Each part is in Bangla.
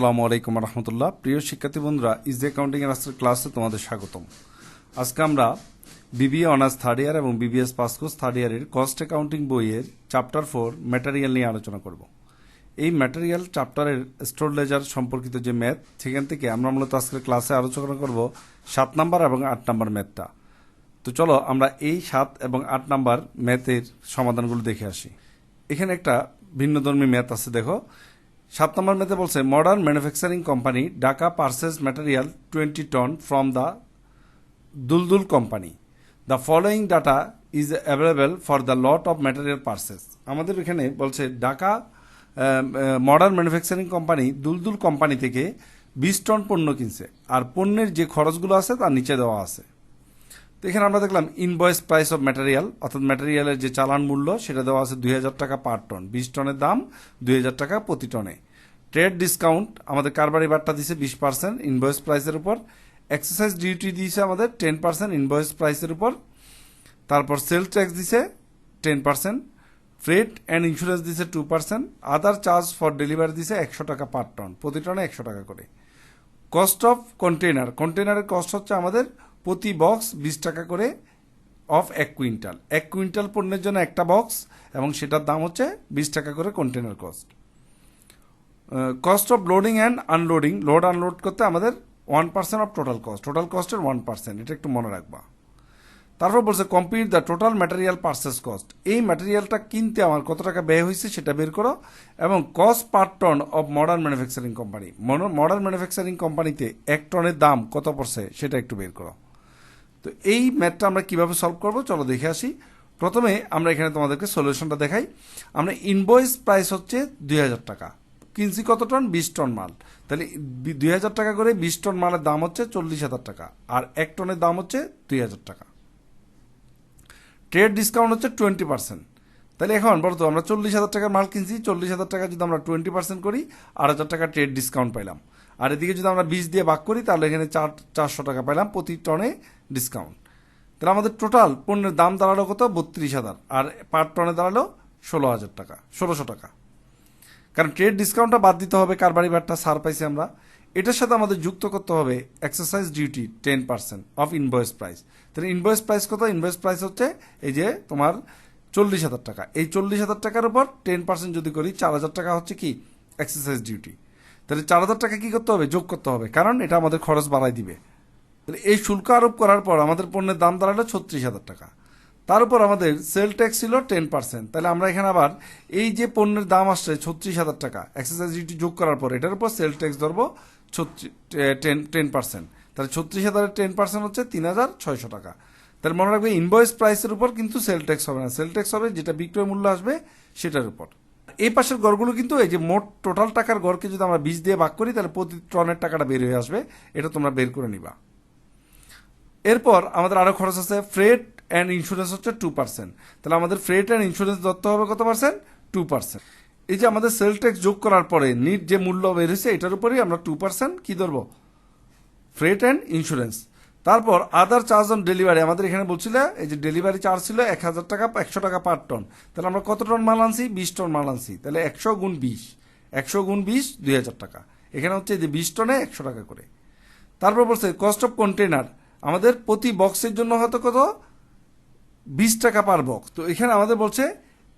আসসালামু আলাইকুম রহমতুল্লাহ। প্রিয় শিক্ষার্থী বন্ধুরা ইজি অ্যাকাউন্টিং এর আজকের ক্লাসে তোমাদের স্বাগতম। আজকে আমরা বিবিএ অনার্স থার্ড ইয়ার এবং বিবিএস পাস কোর্স থার্ড ইয়ারের কস্ট অ্যাকাউন্টিং বইয়ের চ্যাপ্টার ফোর ম্যাটেরিয়াল নিয়ে আলোচনা করব। এই ম্যাটেরিয়াল চ্যাপ্টারের স্টোর লেজার সম্পর্কিত যে ম্যাথ সেখান থেকে আমরা মূলত আজকের ক্লাসে আলোচনা করব সাত নাম্বার এবং আট নাম্বার ম্যাথটা তো চলো আমরা এই সাত এবং আট নাম্বার ম্যাথের সমাধানগুলো দেখে আসি। এখানে একটা ভিন্নধর্মী ম্যাথ আছে, দেখো। সাত নম্বর মেতে বলছে modern manufacturing company Dhaka purchases material twenty ton from the Duldul company the following data is available for the lot of material purchases আমাদের এখানে বলছে Dhaka modern manufacturing company Duldul company থেকে বিশ টন পণ্য কিনছে। আর পণ্যের যে খরচগুলো আছে, তার নিচে দেওয়া আছে। তো এখানে আমরা দেখলাম ইনভয়েস প্রাইস অফ ম্যাটেরিয়াল অর্থাৎ ম্যাটেরিয়ালের যে চালান মূল্য, সেটা দেওয়া আছে দুই হাজার টাকা পার টন বিশ টনের দাম দুই হাজার টাকা প্রতি টনে। ট্রেড ডিসকাউন্ট আমাদের কারবারি বারটা দিছে বিশ পার্সেন্ট ইনভয়েস প্রাইসের উপর। এক্সারসাইজ ডিউটি দিয়েছে আমাদের টেন পার্সেন্ট ইনভয়েস প্রাইসের উপর। তারপর সেল ট্যাক্স দিছে ten percent freight and insurance দিছে two percent other charge for delivery দিছে একশো টাকা পার টন প্রতি টনে একশো টাকা করে। কস্ট অফ কন্টেনার কন্টেনারের কস্ট হচ্ছে আমাদের প্রতি বক্স বিশ টাকা করে অফ এক কুইন্টাল। এক কুইন্টাল পণ্যের জন্য একটা বক্স এবং সেটার দাম হচ্ছে বিশ টাকা করে container cost cost of loading and unloading load unload করতে আমাদের one percent of total cost total কস্টের one percent এটা একটু মনে রাখবা। তারপর বলছে compute the total material purchase cost এই ম্যাটেরিয়ালটা কিনতে আমার কত টাকা ব্যয় হয়েছে সেটা বের করো এবং cost per ton of modern manufacturing company modern manufacturing কোম্পানিতে এক টনের দাম কত পড়ছে সেটা একটু বের করো। তো এই ম্যাথটা আমরা কীভাবে সলভ করব? চলো দেখে আসি। প্রথমে আমরা এখানে তোমাদেরকে সলিউশনটা দেখাই। আমরা ইনভয়েস প্রাইস হচ্ছে দুই হাজার টাকা। কিনছি কত টন? বিশ টন মাল। তাহলে দুই হাজার টাকা করে বিশ টন মালের দাম হচ্ছে চল্লিশ হাজার টাকা। আর এক টনের দাম হচ্ছে দুই হাজার টাকা। ট্রেড ডিসকাউন্ট হচ্ছে টোয়েন্টি পার্সেন্ট তাহলে এখন বলো তো, আমরা চল্লিশ হাজার টাকার মাল কিনছি, চল্লিশ হাজার টাকা যদি আমরা টোয়েন্টি পার্সেন্ট করি, আট হাজার টাকা ট্রেড ডিসকাউন্ট পাইলাম। আর এদিকে যদি আমরা বিশ দিয়ে ভাগ করি, তাহলে এখানে চার, চারশো টাকা পাইলাম প্রতি টনে ডিসকাউন্ট তাহলে আমাদের টোটাল পণ্যের দাম দাঁড়াল কত? বত্রিশ হাজার। আর পার টনে দাঁড়াল ষোলো হাজার টাকা, ষোলোশো টাকা। কারণ ট্রেড ডিসকাউন্টটা বাদ দিতে হবে কারবারি বারটা সার পাইছি আমরা। এটার সাথে আমাদের যুক্ত করতে হবে excise duty ten percent of invoice price তাহলে ইনভয়েস প্রাইস কত? ইনভয়েস প্রাইস হচ্ছে এই যে তোমার চল্লিশ হাজার টাকা। এই চল্লিশ হাজার টাকার উপর টেন পার্সেন্ট যদি করি, চার হাজার টাকা হচ্ছে কি? এক্সারসাইজ ডিউটি তাহলে চার হাজার টাকা কি করতে হবে? যোগ করতে হবে। কারণ এটা আমাদের খরচ বাড়াই দিবে। তাহলে এই শুল্ক আরোপ করার পর আমাদের পণ্যের দাম দাঁড়াল ছত্রিশ হাজার টাকা। তার উপর আমাদের সেল ট্যাক্স ছিল টেন পার্সেন্ট তাহলে আমরা এখানে আবার এই যে পণ্যের দাম আসছে ছত্রিশ হাজার টাকা এক্সারসাইজ ডিউটি যোগ করার পর এটার উপর সেল ট্যাক্স ধরবো টেন টেন পার্সেন্ট তাহলে ছত্রিশ হাজারের টেন পার্সেন্ট হচ্ছে তিন হাজার ছয়শো টাকা। তাহলে মনে রাখবে ইনভয়েস প্রাইসের উপর কিন্তু সেল ট্যাক্স হবে না। সেল ট্যাক্স হবে যেটা বিক্রয় মূল্য আসবে সেটার উপর। এই পাশের গড়গুলো কিন্তু এই যে মোট টোটাল টাকার গড়কে যদি আমরা বীজ দিয়ে ভাগ করি, তাহলে প্রতি টনের টাকাটা বের হয়ে আসবে। এটা তোমরা বের করে নিবা। এরপর আমাদের আরও খরচ আছে ফ্রেট অ্যান্ড ইন্স্যুরেন্স হচ্ছে টু পার্সেন্ট তাহলে আমাদের ফ্রেট অ্যান্ড ইন্স্যুরেন্স ধরতে হবে কত পার্সেন্ট টু পার্সেন্ট এই যে আমাদের সেল ট্যাক্স যোগ করার পরে নিট যে মূল্য বের হয়েছে, এটার উপরেই আমরা টু পার্সেন্ট কী ধরবো? ফ্রেট অ্যান্ড ইন্স্যুরেন্স তারপর আদার চার্জ অন ডেলিভারি আমাদের এখানে বলছিল, এই যে ডেলিভারি চার্জ ছিল এক হাজার টাকা, একশো টাকা পার টন তাহলে আমরা কত টন মাল আনছি? বিশ টন মাল আনছি। তাহলে একশো গুণ বিশ। একশো গুণ বিশ, দুই হাজার টাকা। এখানে হচ্ছে যে বিশ টনে একশো টাকা করে। তারপর বলছে কস্ট অফ কন্টেনার আমাদের প্রতি বক্সের জন্য হয়তো কত? বিশ টাকা পার বক্স তো এখানে আমাদের বলছে,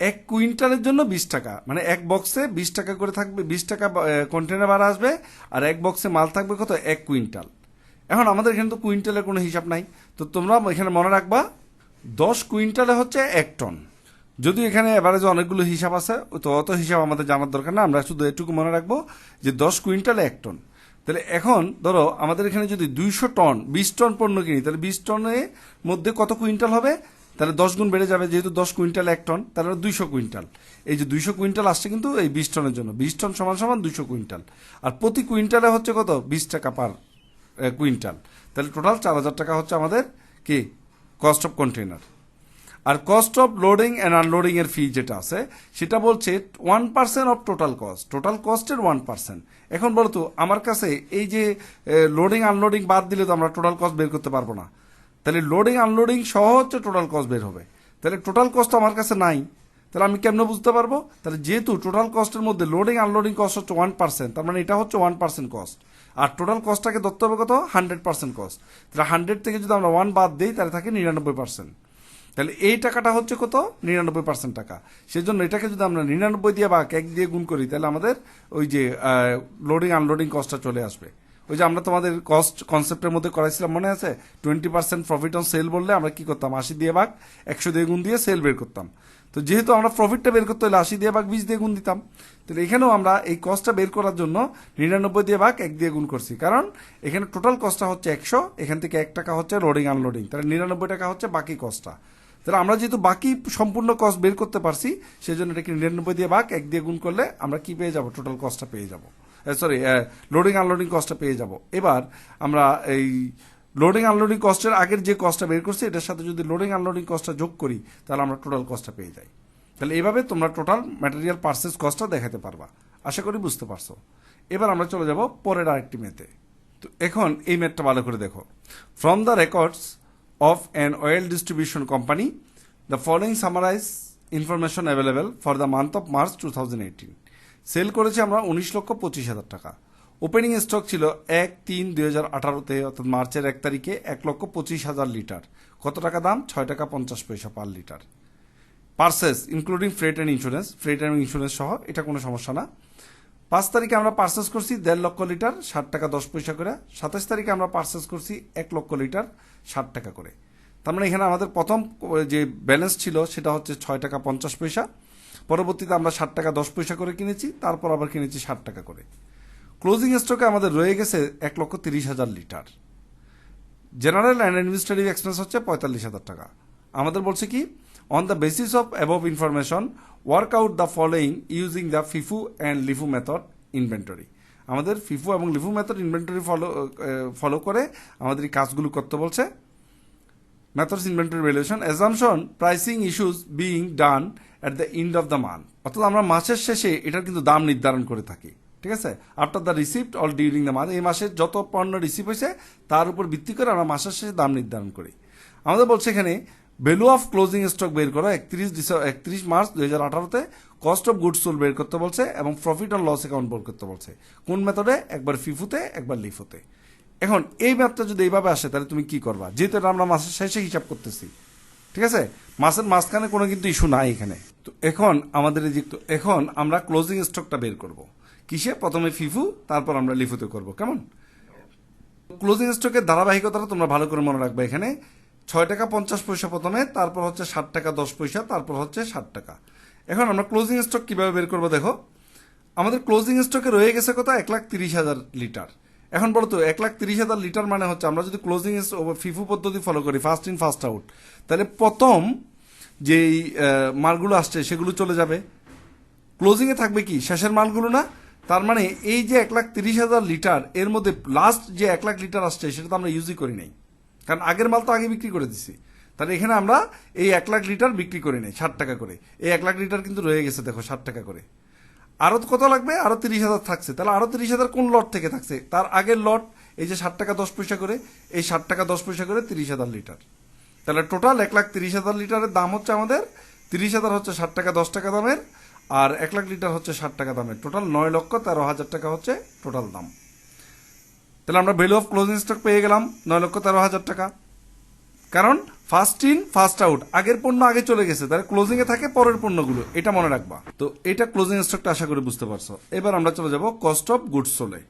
এক কুইন্টালের জন্য বিশ টাকা। মানে এক বক্সে বিশ টাকা করে থাকবে, বিশ টাকা কন্টেনার ভাড়া আসবে, আর এক বক্সে মাল থাকবে কত? এক কুইন্টাল। এখন আমাদের এখানে তো কুইন্টালের কোনো হিসাব নাই। তো তোমরা এখানে মনে রাখবা, দশ কুইন্টালে হচ্ছে এক টন। যদি এখানে এভারেজ অনেকগুলো হিসাব আছে, তো অত হিসাব আমাদের জানার দরকার না। আমরা শুধু এটুকু মনে রাখব যে দশ কুইন্টালে এক টন। তাহলে এখন ধরো, আমাদের এখানে যদি দুইশো টন, বিশ টন পণ্য কিনি, তাহলে বিশ টনের মধ্যে কত কুইন্টাল হবে? তাহলে দশ গুণ বেড়ে যাবে যেহেতু দশ কুইন্টাল এক টন, তাহলে দুইশো কুইন্টাল। এই যে দুইশো কুইন্টাল আসছে কিন্তু এই বিশ টনের জন্য। বিশ টন সমান সমান দুইশো কুইন্টাল। আর প্রতি কুইন্টালে হচ্ছে কত? বিশ টাকা পার কুইন্টাল। তাহলে টোটাল চার হাজার টাকা হচ্ছে আমাদের কি? Cost of container R cost of loading and unloading এর ফি যেটা আছে, সেটা বলছে one percent of total cost total কস্টের one percent এখন বলতো, আমার কাছে এই যে লোডিং আনলোডিং বাদ দিলে তো আমরা টোটাল কস্ট বের করতে পারব না। তাহলে লোডিং আনলোডিং সহ হচ্ছে টোটাল কস্ট বের হবে। তাহলে টোটাল কস্ট আমার কাছে নাই। তাহলে আমি কেমনে বুঝতে পারব? তাহলে যেহেতু টোটাল কস্টের মধ্যে লোডিং আনলোডিং কস্ট হচ্ছে ওয়ান পার্সেন্ট তার মানে এটা হচ্ছে ওয়ান পার্সেন্ট কস্ট আর টোটাল কস্টটাকে ধরতে হবে কত? হান্ড্রেড পার্সেন্ট কস্ট তাহলে হান্ড্রেড থেকে যদি আমরা ওয়ান বাদ দিই, তাহলে থাকে নিরানব্বই পার্সেন্ট তাহলে এই টাকাটা হচ্ছে কত? নিরানব্বই পার্সেন্ট টাকা। সেজন্য এটাকে যদি আমরা নিরানব্বই দিয়ে বা এক দিয়ে গুণ করি, তাহলে আমাদের ওই যে লোডিং আনলোডিং কস্টটা চলে আসবে। ওই যে আমরা তোমাদের কস্ট কনসেপ্টের মধ্যে করাইছিলাম, মনে আছে? Twenty percent profit on sale বললে আমরা কি করতাম? আশি দিয়ে ভাগ, একশো দিয়ে গুণ দিয়ে সেল বের করতাম। তো যেহেতু আমরা প্রফিটটা বের করতে হলে আশি দিয়ে ভাগ, বিশ দিয়ে গুণ দিতাম। তাহলে এখানেও আমরা এই কস্টটা বের করার জন্য নিরানব্বই দিয়ে ভাগ এক দিয়ে গুণ করছি। কারণ এখানে টোটাল কস্টটা হচ্ছে একশো, এখান থেকে এক টাকা হচ্ছে লোডিং আনলোডিং তাহলে নিরানব্বই টাকা হচ্ছে বাকি কস্টটা তাহলে আমরা যেহেতু বাকি সম্পূর্ণ কস্ট বের করতে পারছি সেই জন্য এটাকে নিরানব্বই দিয়ে ভাগ এক দিয়ে গুণ করলে আমরা কি পেয়ে যাব? টোটাল কস্টটা পেয়ে যাব। সরি লোডিং আনলোডিং কস্টটা পেয়ে যাব। এবার আমরা এই লোডিং আনলোডিং কস্টের আগের যে কস্টটা বের করছি, এটার সাথে যদি লোডিং আনলোডিং কস্টটা যোগ করি, তাহলে আমরা টোটাল কস্টটা পেয়ে যাই। তাহলে এইভাবে তোমরা টোটাল ম্যাটেরিয়াল পার্সেস কস্টটা দেখাতে পারবা। আশা করি বুঝতে পারছ। এবার আমরা চলে যাব পরের আরেকটি মেতে তো এখন এই ম্যাথটা ভালো করে দেখো। From the records of an oil distribution company, the following summarize information available for the month of March 2018. Sale করেছি আমরা উনিশ লক্ষ পঁচিশ হাজার টাকা। ওপেনিং স্টক ছিল এক তিন দুই হাজার আঠারোতে অর্থাৎ মার্চের এক তারিখে এক লক্ষ পঁচিশ হাজার লিটার। কত টাকা দাম? ছয় টাকা পঞ্চাশ পয়সা per litre purchase including freight and insurance freight and insurance সহ, এটা কোনো সমস্যা না। পাঁচ তারিখে আমরা পার্সেস করছি দেড় লক্ষ লিটার, ষাট টাকা দশ পয়সা করে। সাতাশ তারিখে আমরা পার্সেস করছি এক লক্ষ লিটার, ষাট টাকা করে। তার মানে এখানে আমাদের প্রথম যে ব্যালেন্স ছিল, সেটা হচ্ছে ছয় টাকা পঞ্চাশ পয়সা। পরবর্তীতে আমরা ষাট টাকা দশ পয়সা করে কিনেছি, তারপর আবার কিনেছি ষাট টাকা করে। ক্লোজিং স্টকে আমাদের রয়ে গেছে এক লক্ষ তিরিশ হাজার litre. General and administrative expense হচ্ছে পঁয়তাল্লিশ হাজার টাকা। আমাদের বলছে কি on the basis of above information work out the following using the FIFO and LIFO method inventory আমাদের ফিফু এবং LIFO method inventory follow follow করে আমাদের এই কাজগুলো করতে বলছে। methods inventory valuation, assumption, pricing issues being done at the end of the month অর্থাৎ আমরা মাসের শেষে এটার কিন্তু দাম নির্ধারণ করে থাকি। ঠিক আছে? After the receipt all during the month এই মাসে যত পণ্য রিসিভ হয়েছে, তার উপর ভিত্তি করে আমরা মাসের শেষে দাম নির্ধারণ করি। আমাদের বলছে এখানে ভ্যালু অফ ক্লোজিং স্টক বের করো একত্রিশ ডিসেম্বর একত্রিশ মার্চ দুই হাজার আঠারোতে কস্ট অফ গুডস সোল বের করতে বলছে এবং প্রফিট অ্যান্ড লস অ্যাকাউন্ট বের করতে বলছে। কোন মেথডে একবার ফিফুতে একবার লিফুতে এখন, এই ম্যাপটা যদি এইভাবে আসে, তাহলে তুমি কি করবা? যেহেতু এটা আমরা মাসের শেষে হিসাব করতেছি। ঠিক আছে? মাসের মাঝখানে কোনো কিন্তু ইস্যু নাই এখানে। তো এখন আমাদের এই যে এখন আমরা ক্লোজিং স্টকটা বের করব। কিসে? প্রথমে ফিফু তারপর আমরা লিফুতে করব। কেমন? ক্লোজিং স্টকের ধারাবাহিকতাটা তোমরা ভালো করে মনে রাখবে এখানে। ছয় টাকা পঞ্চাশ পয়সা প্রথমে, তারপর হচ্ছে ষাট টাকা দশ পয়সা, তারপর হচ্ছে ষাট টাকা। এখন আমরা ক্লোজিং স্টক কীভাবে বের করব দেখো? আমাদের ক্লোজিং স্টকে রয়ে গেছে কত? এক লাখ তিরিশ হাজার লিটার। এখন বলো তো, এক লাখ তিরিশ হাজার লিটার মানে হচ্ছে আমরা যদি ক্লোজিং ফিফু পদ্ধতি ফলো করি ফার্স্ট ইন ফার্স্ট আউট তাহলে প্রথম যেই মালগুলো আসছে সেগুলো চলে যাবে। ক্লোজিংয়ে থাকবে কি? শেষের মালগুলো না? তার মানে এই যে এক লাখ তিরিশ হাজার লিটার, এর মধ্যে লাস্ট যে এক লাখ লিটার আসছে, সেটা তো আমরা ইউজই করি নাই। কারণ আগের মাল তো আগে বিক্রি করে দিছি। তাহলে এখানে আমরা এই এক লাখ লিটার বিক্রি করে নেই, ষাট টাকা করে। এই এক লাখ লিটার কিন্তু রয়ে গেছে, দেখো, ষাট টাকা করে। আরও কত লাগবে? আরও তিরিশ হাজার থাকছে। তাহলে আরও তিরিশ হাজার কোন লট থেকে থাকছে? তার আগের লট, এই যে ষাট টাকা দশ পয়সা করে, এই ষাট টাকা দশ পয়সা করে তিরিশ হাজার লিটার। তাহলে টোটাল এক লাখ তিরিশ হাজার লিটারের দাম হচ্ছে আমাদের, তিরিশ হাজার হচ্ছে ষাট টাকা দশ টাকা দামের, আর এক লাখ লিটার হচ্ছে ষাট টাকা দামের। টোটাল নয় লক্ষ তেরো হাজার টাকা হচ্ছে টোটাল দাম। তাহলে আমরা ভ্যালু অফ ক্লোজিং স্টক পেয়ে গেলাম নয় লক্ষ তেরো হাজার টাকা। কারণ ফার্স্ট ইন ফার্স্ট আউট আগের পণ্য আগে চলে গেছে, তাহলে ক্লোজিং এ থাকে পরের পণ্যগুলো, এটা মনে রাখবা। তো এটা ক্লোজিং স্টকটা আশা করি বুঝতে পারছ। এবার আমরা চলে যাব cost of goods sold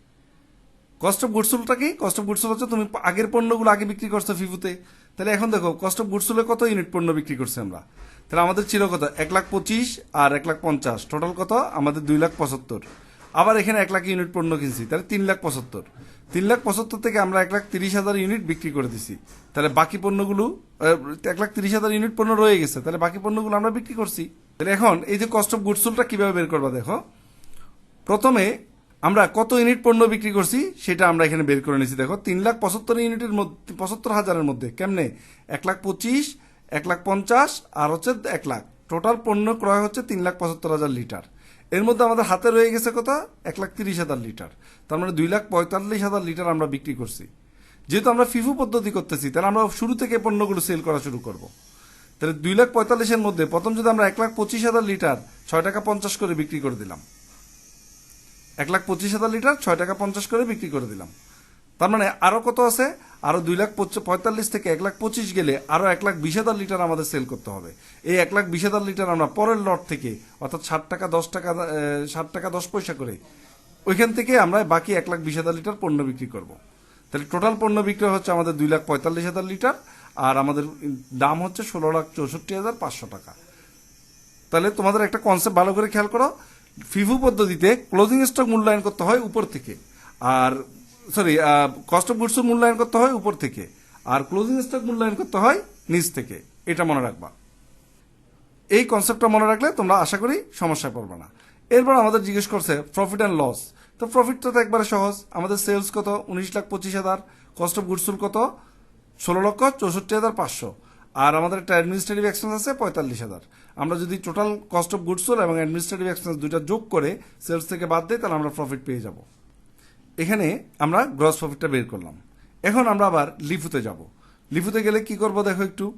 cost of গুডসুলটা কি? কস্ট অফ গুডসুল হচ্ছে তুমি আগের পণ্যগুলো আগে বিক্রি করছ ফিফুতে। তাহলে এখন দেখো কস্ট অফ গুডসুলে কত ইউনিট পণ্য বিক্রি করছে আমরা? তাহলে আমাদের ছিল কত? এক লাখ পঁচিশ আর এক লাখ পঞ্চাশ। টোটাল কত? আমাদের দুই লাখ পঁচাত্তর। আবার এখানে এক লাখ ইউনিট পণ্য কিনছি, তাহলে তিন লাখ পঁচাত্তর। তিন লাখ পঁচাত্তর থেকে আমরা এক লাখ তিরিশ হাজার ইউনিট বিক্রি করে দিছি। তাহলে বাকি পণ্যগুলো এক লাখ তিরিশ হাজার ইউনিট পণ্য রয়ে গেছে। তাহলে বাকি পণ্যগুলো আমরা বিক্রি করছি। তাহলে এখন এই যে কস্ট অফ গুডসুলটা কীভাবে বের করবা দেখো। প্রথমে আমরা কত ইউনিট পণ্য বিক্রি করছি সেটা আমরা এখানে বের করে নিয়েছি দেখো, তিন লাখ পঁচাত্তর ইউনিটের মধ্যে, পঁচাত্তর হাজারের মধ্যে, কেমনে? এক লাখ পঁচিশ, এক লাখ পঞ্চাশ, আর হচ্ছে এক লাখ। টোটাল পণ্য ক্রয় হচ্ছে তিন লাখ পঁচাত্তর হাজার লিটার। এর মধ্যে আমাদের হাতে রয়ে গেছে কথা এক লাখ তিরিশ হাজার লিটার। তার মানে দুই লাখ পঁয়তাল্লিশ হাজার লিটার আমরা বিক্রি করছি। যেহেতু আমরা ফিফু পদ্ধতি করতেছি, তাহলে আমরা শুরু থেকে পণ্যগুলো সেল করা শুরু করব। তাহলে দুই লাখ পঁয়তাল্লিশের মধ্যে প্রথম যদি আমরা এক লাখ পঁচিশ হাজার লিটার ছয় টাকা পঞ্চাশ করে বিক্রি করে দিলাম। এক লাখ পঁচিশ হাজার লিটার ছয় টাকা পঞ্চাশ করে বিক্রি করে দিলাম। তার মানে আরও কত আছে? আরও দুই লাখ পঁয়তাল্লিশ থেকে এক লাখ পঁচিশ গেলে আরও এক লাখ বিশ হাজার লিটার আমাদের সেল করতে হবে। এই এক লাখ বিশ হাজার লিটার আমরা পরের লট থেকে, অর্থাৎ ষাট টাকা, দশ টাকা ষাট টাকা, দশ পয়সা করে, ওইখান থেকে আমরা বাকি এক লাখ বিশ হাজার লিটার পণ্য বিক্রি করব। তাহলে টোটাল পণ্য বিক্রি হচ্ছে আমাদের দুই লাখ পঁয়তাল্লিশ হাজার লিটার, আর আমাদের দাম হচ্ছে ষোলো লাখ চৌষট্টি হাজার পাঁচশো টাকা। তাহলে তোমাদের একটা কনসেপ্ট ভালো করে খেয়াল করো। ফিফু পদ্ধতিতে ক্লোজিং স্টক মূল্যায়ন করতে হয় উপর থেকে, আর সরি কস্ট অফ গুডস মূল্যায়ন করতে হয় উপর থেকে, আর ক্লোজিং স্টক মূল্যায়ন করতে হয় নিচ থেকে। এটা মনে রাখবা। এই কনসেপ্টটা মনে রাখলে তোমরা আশা করি সমস্যায় পড়বে না। এরপর আমাদের জিজ্ঞেস করছে প্রফিট অ্যান্ড লস তো প্রফিটটা তো একবারে সহজ। আমাদের সেলস কত? উনিশ লাখ পঁচিশ হাজার। কস্ট অফ গুডসুল কত? ষোলো লক্ষ চৌষট্টি হাজার পাঁচশো। আর আমাদের একটা অ্যাডমিনিস্ট্রেটিভ এক্সপেন্স আছে পঁয়তাল্লিশ হাজার। আমরা যদি টোটাল কস্ট অফ গুডসুল এবং অ্যাডমিনিস্ট্রেটিভ এক্সপেন্স দুইটা যোগ করে সেলস থেকে বাদ দিই, তাহলে আমরা প্রফিট পেয়ে যাব। এখানে আমরা গ্রস প্রফিটটা বের করলাম। এখন আমরা আবার লিফুতে যাব। লিফুতে গেলে কি করব দেখো একটু।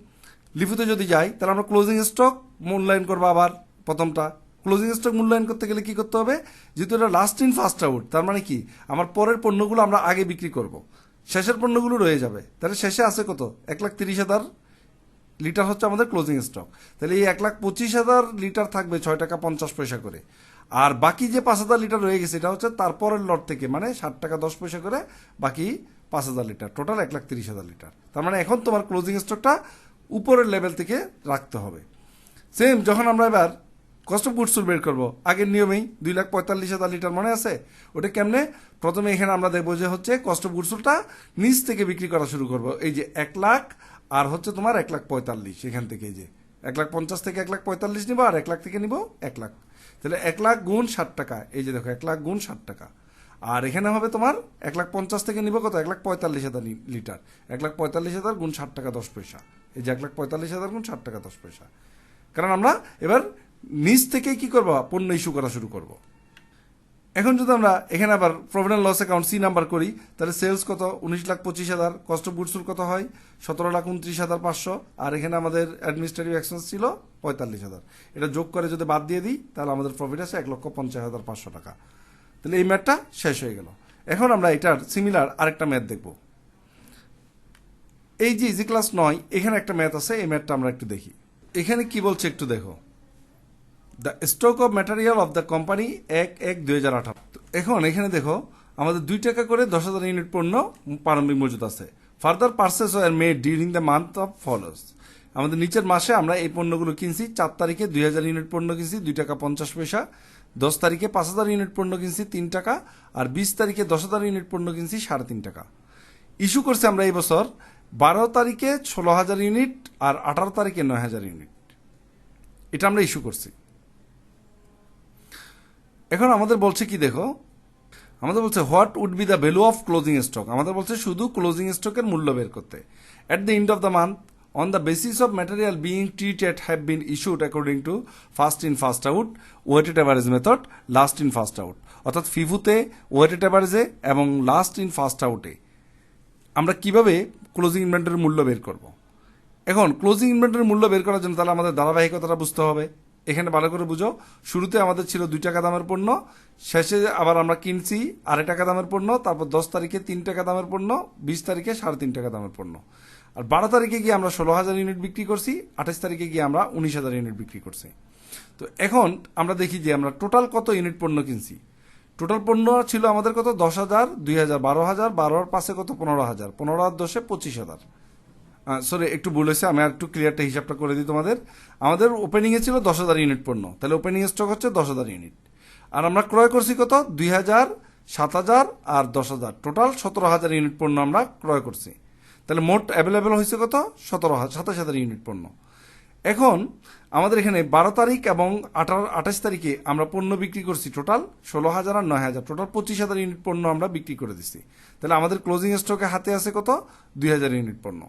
লিফুতে যদি যাই, তাহলে আমরা ক্লোজিং স্টক মূল্যায়ন করব আবার প্রথমটা। ক্লোজিং স্টক মূল্যায়ন করতে গেলে কি করতে হবে? যেহেতু এটা লাস্ট ইন ফার্স্ট আউট তার মানে কি? আমার পরের পণ্যগুলো আমরা আগে বিক্রি করব। শেষের পণ্যগুলো রয়ে যাবে। তাহলে শেষে আছে কত? এক লাখ তিরিশ হাজার লিটার হচ্ছে আমাদের ক্লোজিং স্টক তাহলে এই এক লাখ পঁচিশ হাজার লিটার থাকবে ছয় টাকা পঞ্চাশ পয়সা করে। আর বাকি যে পাঁচ হাজার লিটার রয়ে গেছে, এটা হচ্ছে তারপরের লট থেকে মানে ষাট টাকা দশ পয়সা করে বাকি পাঁচ হাজার লিটার টোটাল এক লাখ তিরিশ হাজার লিটার। তার মানে এখন তোমার ক্লোজিং স্টকটা উপরের লেভেল থেকে রাখতে হবে। সেম যখন আমরা এবার কস্ট অফ গুডস বের করব, আগের নিয়মেই দুই লাখ পঁয়তাল্লিশ হাজার লিটার মনে আছে? ওটা কেমনে? প্রথমে এখানে আমরা দেখব যে হচ্ছে কস্ট অফ গুডসুলটা নিচ থেকে বিক্রি করা শুরু করব। এই যে এক লাখ, আর হচ্ছে তোমার এক লাখ পঁয়তাল্লিশ, এখান থেকে যে। এক লাখ পঞ্চাশ থেকে এক লাখ পঁয়তাল্লিশ নিবো, আর এক লাখ থেকে নিবো এক লাখ। তাহলে এক লাখ গুণ ষাট টাকা। এই যে দেখো, এক লাখ গুণ ষাট টাকা। আর এখানে হবে তোমার এক লাখ পঞ্চাশ থেকে নিবে কত? এক লাখ পঁয়তাল্লিশ হাজার লিটার। এক লাখ পঁয়তাল্লিশ হাজার গুণ ষাট টাকা দশ পয়সা। এই যে এক লাখ পঁয়তাল্লিশ হাজার গুণ ষাট টাকা দশ পয়সা। কারণ আমরা এবার নিজ থেকে কি করব? পণ্য ইস্যু করা শুরু করব। এখন যদি আমরা এখানে আবার profit loss account C number করি, তাহলে সেলস কত? উনিশ লাখ পঁচিশ হাজার। কস্ট অফ গুডসুল কত হয়? সতেরো লাখ উনত্রিশ হাজার পাঁচশো। আর এখানে আমাদের অ্যাডমিনিস্ট্রেটিভ এক্সপেন্স ছিল পঁয়তাল্লিশ হাজার। এটা যোগ করে যদি বাদ দিয়ে দিই, তাহলে আমাদের প্রফিট আছে এক লক্ষ পঞ্চাশ হাজার পাঁচশো টাকা। তাহলে এই ম্যাথটা শেষ হয়ে গেল। এখন আমরা এটার সিমিলার আরেকটা ম্যাথ দেখব। এই যে ইজি ক্লাস নয়, এখানে একটা ম্যাথ আছে, এই ম্যাথটা আমরা একটু দেখি। এখানে কি বলছে একটু দেখো। The stock of material of the company এক এক, দুই হাজার আঠারো। এখন এখানে দেখো, আমাদের দুই টাকা করে দশ হাজার ইউনিট পণ্য প্রারম্ভিক মজুদ আছে। Further purchases are made during the month of follows আমাদের নিচের মাসে আমরা এই পণ্যগুলো কিনছি, চার তারিখে দুই হাজার ইউনিট পণ্য কিনছি, দুই টাকা পঞ্চাশ পয়সা। দশ তারিখে পাঁচ হাজার ইউনিট পণ্য কিনছি, তিন টাকা। আর বিশ তারিখে দশ হাজার ইউনিট পণ্য কিনছি, সাড়ে তিন টাকা। ইস্যু করছি আমরা এই বছর বারো তারিখে ষোলো হাজার ইউনিট আর আঠারো তারিখে নয় হাজার ইউনিট। এটা আমরা ইস্যু করছি। এখন আমাদের বলছে কি দেখো? আমাদের বলছে what would be the value of closing stock আমাদের বলছে শুধু ক্লোজিং স্টকের মূল্য বের করতে। At the end of the month on the basis of material being treated have been issued according to first in first out weighted average method last in first out অর্থাৎ ফিফুতে ওয়েটেড অ্যাভারেজে এবং লাস্ট ইন ফার্স্ট আউটে আমরা কীভাবে ক্লোজিং ইনভেন্টরির মূল্য বের করব? এখন ক্লোজিং ইনভেন্টরির মূল্য বের করার জন্য তাহলে আমাদের ধারাবাহিকতাটা বুঝতে হবে। এখানে ভালো করে বুঝো। শুরুতে আমাদের ছিল দুই টাকা দামের পণ্য, শেষে আবার আমরা কিনছি আড়াই টাকা দামের পণ্য, তারপর দশ তারিখে তিন টাকা দামের পণ্য, বিশ তারিখে সাড়ে তিন টাকা দামের পণ্য। আর বারো তারিখে গিয়ে আমরা ষোলো হাজার ইউনিট বিক্রি করছি, আঠাশ তারিখে গিয়ে আমরা উনিশ হাজার ইউনিট বিক্রি করছি। তো এখন আমরা দেখি যে আমরা টোটাল কত ইউনিট পণ্য কিনছি? টোটাল পণ্য ছিল আমাদের কত? দশ হাজার, দুই হাজার, বারো হাজার, বারোর পাশে কত? পনেরো হাজার পনেরো হাজার দশে পঁচিশ হাজার। সরি একটু ভুল হয়েছে, আমি একটু ক্লিয়ারটা হিসাবটা করে দিই তোমাদের। আমাদের ওপেনিংয়ে ছিল দশ হাজার ইউনিট পণ্য। তাহলে ওপেনিং স্টক হচ্ছে দশ হাজার ইউনিট আর আমরা ক্রয় করছি কত? দুই হাজার, সাত হাজার আর দশ হাজার। টোটাল সতেরো হাজার ইউনিট পণ্য আমরা ক্রয় করছি। তাহলে মোট অ্যাভেলেবেল হয়েছে কত? সতেরো সাতাশ হাজার ইউনিট পণ্য। এখন আমাদের এখানে বারো তারিখ এবং আঠারো, আঠাশ তারিখে আমরা পণ্য বিক্রি করছি টোটাল ষোলো হাজার আর নয় হাজার। টোটাল পঁচিশ হাজার ইউনিট পণ্য আমরা বিক্রি করে দিচ্ছি তাহলে আমাদের ক্লোজিং স্টকে হাতে আছে কত? দুই হাজার ইউনিট পণ্য।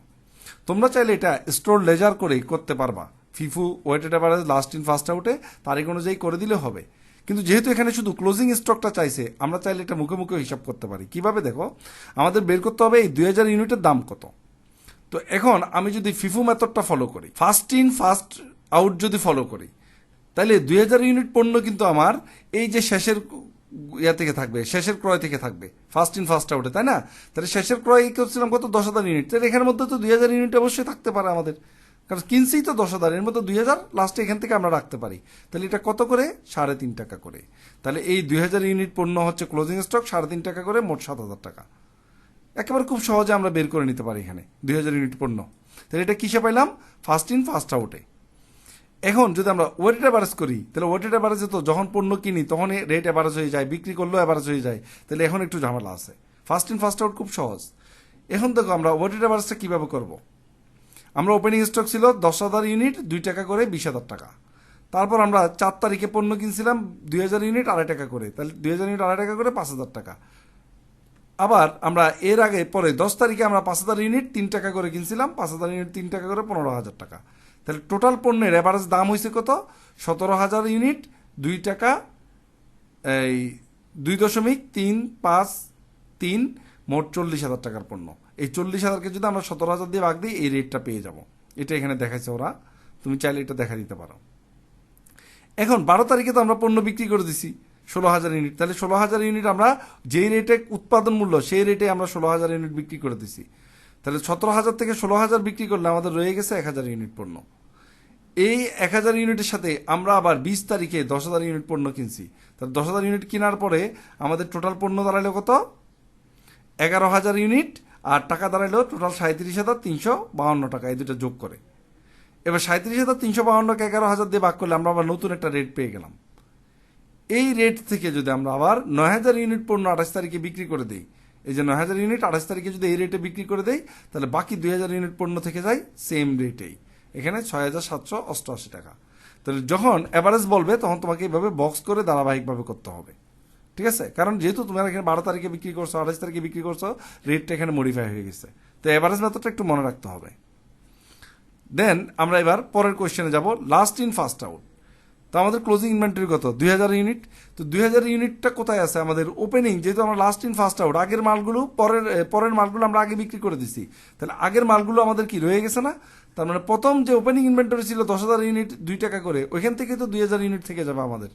তোমরা চাইলে এটা স্টোর লেজার করেই করতে পারবা। FIFO weighted average last in first আউটে তারিখ অনুযায়ী করে দিলে হবে। কিন্তু যেহেতু এখানে শুধু ক্লোজিং স্টকটা চাইছে, আমরা চাইলে এটা মুখে মুখে হিসাব করতে পারি। কীভাবে দেখো? আমাদের বের করতে হবে এই দুই হাজার ইউনিটের দাম কত। তো এখন আমি যদি ফিফু মেথডটা ফলো করি ফার্স্ট ইন ফার্স্ট আউট যদি ফলো করি তাহলে দুই হাজার ইউনিট পণ্য কিন্তু আমার এই যে শেষের ইয়া থেকে থাকবে, শেষের ক্রয় থেকে থাকবে ফার্স্ট ইন ফার্স্ট আউটে তাই না? তাহলে শেষের ক্রয় করছিলাম কত? দশ হাজার ইউনিট তাহলে এখানের মধ্যে তো দুই হাজার ইউনিট অবশ্যই থাকতে পারে আমাদের। কারণ কিনছেই তো দশ হাজার, এর মধ্যে দুই হাজার লাস্টে এখান থেকে আমরা রাখতে পারি। তাহলে এটা কত করে? সাড়ে তিন টাকা করে। তাহলে এই দুই হাজার ইউনিট পণ্য হচ্ছে ক্লোজিং স্টক সাড়ে তিন টাকা করে, মোট সাত হাজার টাকা। একেবারে খুব সহজে আমরা বের করে নিতে পারি এখানে, দুই হাজার ইউনিট পণ্য। তাহলে এটা কিসে পাইলাম? ফার্স্ট ইন ফার্স্ট আউটে এখন যদি আমরা ওয়েটেড অ্যাভারেজ করি, তাহলে ওয়েটেড অ্যাভারেজে তো যখন পণ্য কিনি তখন রেট অ্যাভারেজ হয়ে যায়, বিক্রি করলেও অ্যাভারেজ হয়ে যায়। তাহলে এখন একটু ঝামেলা আছে। ফার্স্ট ইন ফার্স্ট আউট খুব সহজ। এখন দেখো আমরা ওয়েটেড অ্যাভারেজটা কীভাবে করব? আমরা ওপেনিং স্টক ছিল দশ হাজার ইউনিট দুই টাকা করে বিশ হাজার টাকা। তারপর আমরা চার তারিখে পণ্য কিনছিলাম দুই হাজার ইউনিট আড়াই টাকা করে। তাহলে দুই হাজার ইউনিট আড়াই টাকা করে পাঁচ হাজার টাকা। আবার আমরা এর আগে, পরে দশ তারিখে আমরা পাঁচ হাজার ইউনিট তিন টাকা করে কিনছিলাম, পাঁচ হাজার ইউনিট তিন টাকা করে পনেরো হাজার টাকা। তাহলে টোটাল পণ্যের অ্যাভারেজ দাম হয়েছে কত? সতেরো হাজার ইউনিট দুই টাকা, এই দুই দশমিক তিন পাঁচ তিন, মোট চল্লিশ হাজার টাকার পণ্য। এই চল্লিশ হাজারকে যদি আমরা সতেরো হাজার দিয়ে ভাগ দিই, এই রেটটা পেয়ে যাব। এটা এখানে দেখাচ্ছে ওরা। তুমি চাইলে এটা দেখা দিতে পারো। এখন বারো তারিখে তো আমরা পণ্য বিক্রি করে দিছি, ষোলো হাজার ইউনিট তাহলে ষোলো হাজার ইউনিট আমরা যেই রেটে উৎপাদন মূল্য, সেই রেটে আমরা ষোলো হাজার ইউনিট বিক্রি করে দিছি। তাহলে সতেরো হাজার থেকে ষোলো হাজার বিক্রি করলে আমাদের রয়ে গেছে এক হাজার ইউনিট পণ্য। এই এক হাজার ইউনিটের সাথে আমরা আবার বিশ তারিখে দশ হাজার ইউনিট পণ্য কিনছি। তাহলে দশ হাজার ইউনিট কেনার পরে আমাদের টোটাল পণ্য দাঁড়াইলো কত? এগারো হাজার ইউনিট আর টাকা দাঁড়াইলো টোটাল সাঁত্রিশ হাজার তিনশো বাউন্ন টাকা, এই দুটো যোগ করে। এবার সাঁত্রিশ হাজার তিনশো বাউন্নকে এগারো হাজার দিয়ে ভাগ করলে আমরা আবার নতুন একটা রেট পেয়ে গেলাম। এই রেট থেকে যদি আমরা আবার নয় হাজার ইউনিট পণ্য আঠাশ তারিখে বিক্রি করে দিই, এই যে নয় হাজার ইউনিট আঠাশ তারিখে যদি এই রেটে বিক্রি করে দেই, তাহলে বাকি দুই হাজার ইউনিট পণ্য থেকে যায় সেম রেটেই এখানে ছয় হাজার সাতশো অষ্টআশি টাকা। তাহলে যখন অ্যাভারেজ বলবে, তখন তোমাকে এইভাবে বক্স করে ধারাবাহিকভাবে করতে হবে। ঠিক আছে? কারণ যেহেতু তোমার এখানে বারো তারিখে বিক্রি করছ, আঠাশ তারিখে বিক্রি করছ রেটটা এখানে মডিফাই হয়ে গেছে। তো অ্যাভারেজ মেথডটা একটু মনে রাখতে হবে। দেন আমরা এবার পরের কোয়েশ্চেনে যাব। লাস্ট ইন ফার্স্ট আউট তো আমাদের ক্লোজিং ইনভেন্টরি কত? দুই হাজার ইউনিট তো দুই হাজার ইউনিটটা কোথায় আছে আমাদের? ওপেনিং যেহেতু আমরা লাস্ট ইন ফার্স্ট আউট আগের মালগুলো, পরের পরের মালগুলো আমরা আগে বিক্রি করে দিছি। তাহলে আগের মালগুলো আমাদের কি, রয়ে গেছে না? তার মানে প্রথম যে ওপেনিং ইনভেন্টরি ছিল দশ হাজার ইউনিট দুই টাকা করে, ওইখান থেকে তো দুই হাজার ইউনিট থেকে যাবে আমাদের।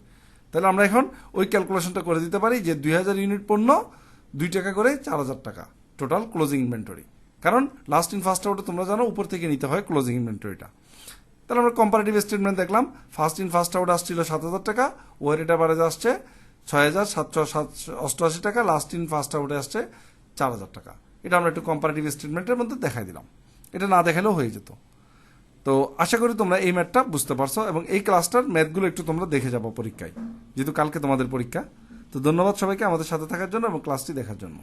তাহলে আমরা এখন ওই ক্যালকুলেশনটা করে দিতে পারি যে দুই হাজার ইউনিট পণ্য, দুই টাকা করে চার হাজার টাকা টোটাল ক্লোজিং ইনভেন্টরি কারণ লাস্ট ইন ফার্স্ট আউটে তোমরা জানো, উপর থেকে নিতে হয় ক্লোজিং ইনভেন্টরিটা তাহলে আমরা কম্পারেটিভ স্টেটমেন্ট দেখলাম। ফার্স্ট ইন ফার্স্ট আউট আসছিল সাত হাজার টাকা ওয়ার এটা বারেজ আসছে ছয় হাজার সাতশো সাতশো অষ্টআশি টাকা লাস্ট ইন ফার্স্ট আউটে আসছে চার হাজার টাকা। এটা আমরা একটু কম্পারেটিভ স্টেটমেন্টের মধ্যে দেখাই দিলাম। এটা না দেখালেও হয়ে যেত। তো আশা করি তোমরা এই ম্যাথটা বুঝতে পারছ এবং এই ক্লাসটার ম্যাথগুলো একটু তোমরা দেখে যাব পরীক্ষায়। যেহেতু কালকে তোমাদের পরীক্ষা। তো ধন্যবাদ সবাইকে আমাদের সাথে থাকার জন্য এবং ক্লাসটি দেখার জন্য।